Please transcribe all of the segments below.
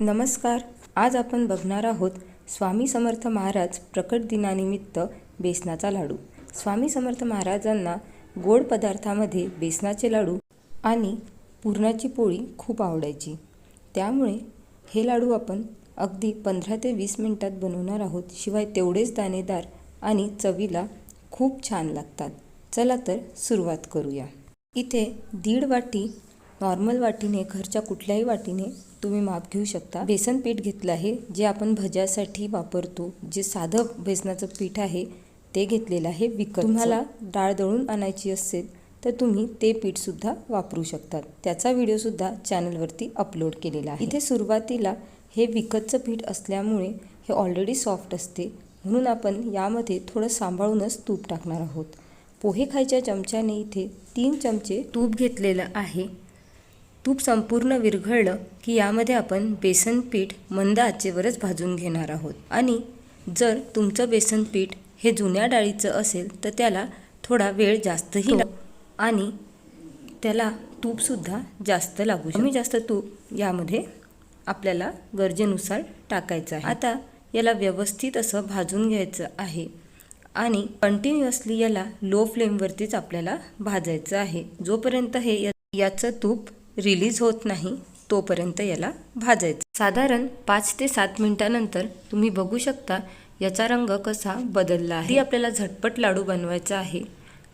नमस्कार. आज आपण बघणार आहोत स्वामी समर्थ महाराज प्रकट दिनानिमित्त बेसनाचा लाडू. स्वामी समर्थ महाराजांना गोड पदार्थामध्ये बेसनाचे लाडू आणि पुरणाची पोळी खूप आवडायची. त्यामुळे हे लाडू आपण अगदी पंधरा ते वीस मिनिटात बनवणार आहोत. शिवाय तेवढेच दाणेदार आणि चवीला खूप छान लागतात. चला तर सुरुवात करूया. इथे दीड वाटी नॉर्मल वाटीने घरच्या कुठल्याही वाटीने तुम्ही माप घेऊ शकता. बेसन पीठ घेतलं आहे जे आपण भज्यासाठी वापरतो. जे साधं बेसनाचं पीठ आहे ते घेतलेलं आहे विकत तुम्हाला डाळ दळून आणायची असेल तर तुम्ही ते पीठसुद्धा वापरू शकतात. त्याचा व्हिडिओसुद्धा चॅनलवरती अपलोड केलेला आहे. इथे सुरुवातीला हे विकतचं पीठ असल्यामुळे हे ऑलरेडी सॉफ्ट असते. म्हणून आपण यामध्ये थोडं सांभाळूनच तूप टाकणार आहोत. पोहे खायच्या चमच्याने इथे तीन चमचे तूप घेतलेलं आहे. तूप संपूर्ण विरघळलं की यामध्ये आपण बेसन पीठ मंद आचेवरच भाजून घेणार आहोत. आणि जर तुमचं बेसन पीठ हे जुन्या डाळीचं असेल तर त्याला थोडा वेळ जास्तही लाग- आणि त्याला तूपसुद्धा जास्त लागू कमी जास्त तूप यामध्ये आपल्याला गरजेनुसार टाकायचं आहे. आता याला व्यवस्थित असं भाजून घ्यायचं आहे आणि कंटिन्युअसली याला लो फ्लेमवरतीच आपल्याला भाजायचं आहे. जोपर्यंत हे या- याचं तूप रिलीज होत नाही तोपर्यंत याला भाजायचं. साधारण पाच ते सात मिनिटानंतर तुम्ही बघू शकता याचा रंग कसा बदलला आहे. आपल्याला झटपट लाडू बनवायचा आहे.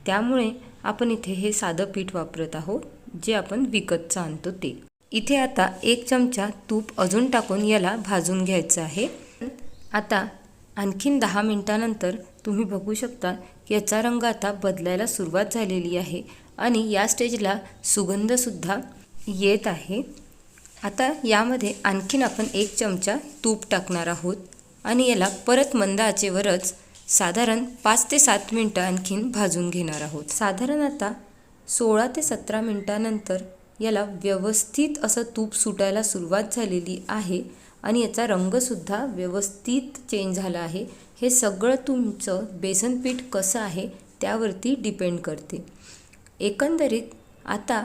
त्यामुळे आपण इथे हे साधं पीठ वापरत आहोत जे आपण विकतचं आणतो ते. इथे आता एक चमचा तूप अजून टाकून याला भाजून घ्यायचं आहे. आता आणखीन दहा मिनिटानंतर तुम्ही बघू शकता की याचा रंग आता बदलायला सुरुवात झालेली आहे आणि या स्टेजला सुगंधसुद्धा येत आहे आता यामध्ये आणखीन आपण एक चमचा तूप टाकणार आहोत आणि याला परत मंद आचेवरच साधारण पाच ते सात मिनटं आणखीन भाजून घेणार आहोत. साधारण आता सोळा ते सतरा मिनटानंतर याला व्यवस्थित असं तूप सुटायला सुरुवात झालेली आहे आणि याचा रंगसुद्धा व्यवस्थित चेंज झाला आहे. हे सगळं तुमचं बेसन पीठ कसं आहे त्यावरती डिपेंड करते. एकंदरीत आता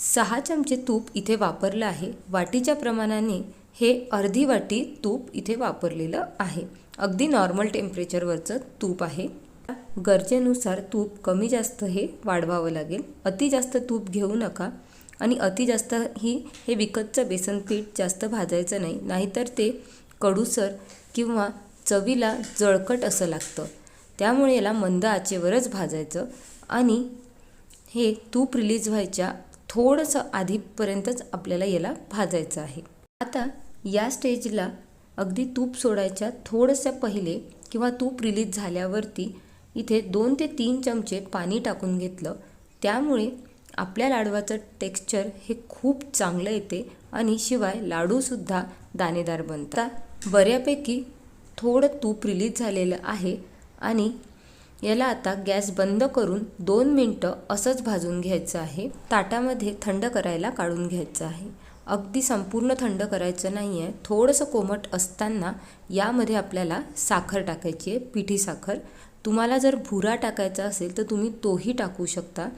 सहा चमचे तूप इथे वापरलं आहे. वाटीच्या प्रमाणाने हे अर्धी वाटी तूप इथे वापरलेलं आहे. अगदी नॉर्मल टेम्परेचरवरचं तूप आहे. गरजेनुसार तूप कमी जास्त हे वाढवावं लागेल. अति जास्त तूप घेऊ नका आणि अति जास्त ही हे विकतचं बेसन पीठ जास्त भाजायचं नाही. नाहीतर ते कडूसर किंवा चवीला जळकट असं लागतं. त्यामुळे याला मंद आचेवरच भाजायचं आणि हे तूप रिलीज व्हायच्या थोडंसं आधीपर्यंतच आपल्याला याला भाजायचं आहे. आता या स्टेजला अगदी तूप सोडायच्या थोडंसं पहिले किंवा तूप रिलीज झाल्यावरती इथे दोन ते तीन चमचे पाणी टाकून घेतलं. त्यामुळे आपल्या लाडवाचं टेक्स्चर हे खूप चांगलं येते आणि शिवाय लाडूसुद्धा दाणेदार बनतात. बऱ्यापैकी थोडं तूप रिलीज झालेलं आहे आणि याला आता गॅस बंद करून दोन मिनटं असंच भाजून घ्यायचं आहे. ताटामध्ये थंड करायला काढून घ्यायचं आहे. अगदी संपूर्ण थंड करायचं नाही आहे थोडंसं कोमट असताना यामध्ये आपल्याला साखर टाकायची आहे पिठी साखर. तुम्हाला जर भुरा टाकायचा असेल तर तुम्ही तोही टाकू शकता.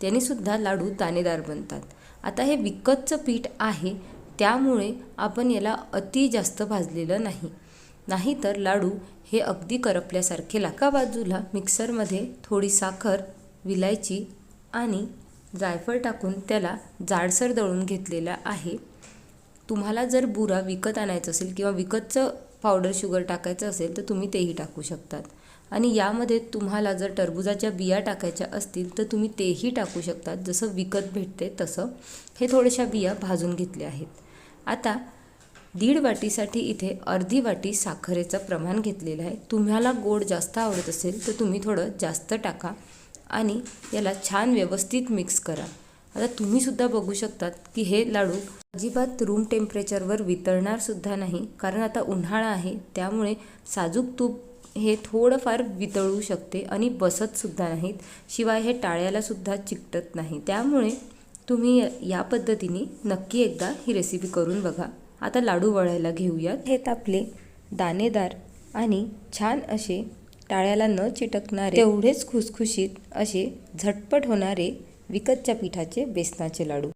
त्यानेसुद्धा लाडू दाणेदार बनतात. आता हे विकतचं पीठ आहे. त्यामुळे आपण याला अति जास्त भाजलेलं नाही. नाहीतर लाडू हे अगदी करपल्यासारखे लाका बाजूला मिक्सरमध्ये थोडी साखर विलायची आणि जायफळ टाकून त्याला जाडसर दळून घेतलेला आहे. तुम्हाला जर बुरा विकत आणायचं असेल किंवा विकतचं पावडर शुगर टाकायचं असेल तर तुम्ही तेही टाकू शकतात. आणि यामध्ये तुम्हाला जर टरबुजाच्या बिया टाकायच्या असतील तर तुम्ही तेही टाकू शकतात. जसं विकत भेटते तसं. हे थोड्याशा बिया भाजून घेतल्या आहेत. आता दीड वाटीसाठी इथे अर्धी वाटी साखरेचं प्रमाण घेतलेलं आहे. तुम्हाला गोड जास्त आवडत असेल तर तुम्ही थोडं जास्त टाका आणि याला छान व्यवस्थित मिक्स करा. आता तुम्हीसुद्धा बघू शकतात की हे लाडू अजिबात रूम टेम्परेचरवर वितळणारसुद्धा नाही कारण आता उन्हाळा आहे त्यामुळे साजूक तूप हे थोडंफार वितळू शकते आणि बसतसुद्धा नाहीत. शिवाय हे टाळ्यालासुद्धा चिकटत नाही. त्यामुळे तुम्ही या पद्धतीने नक्की एकदा ही रेसिपी करून बघा. आता लाडू वळायला घेऊयात. हे आपले दाणेदार आणि छान असे टाळ्याला न चिटकणारे तेवढेच खुसखुशीत असे झटपट होणारे विकतच्या पिठाचे बेसनाचे लाडू.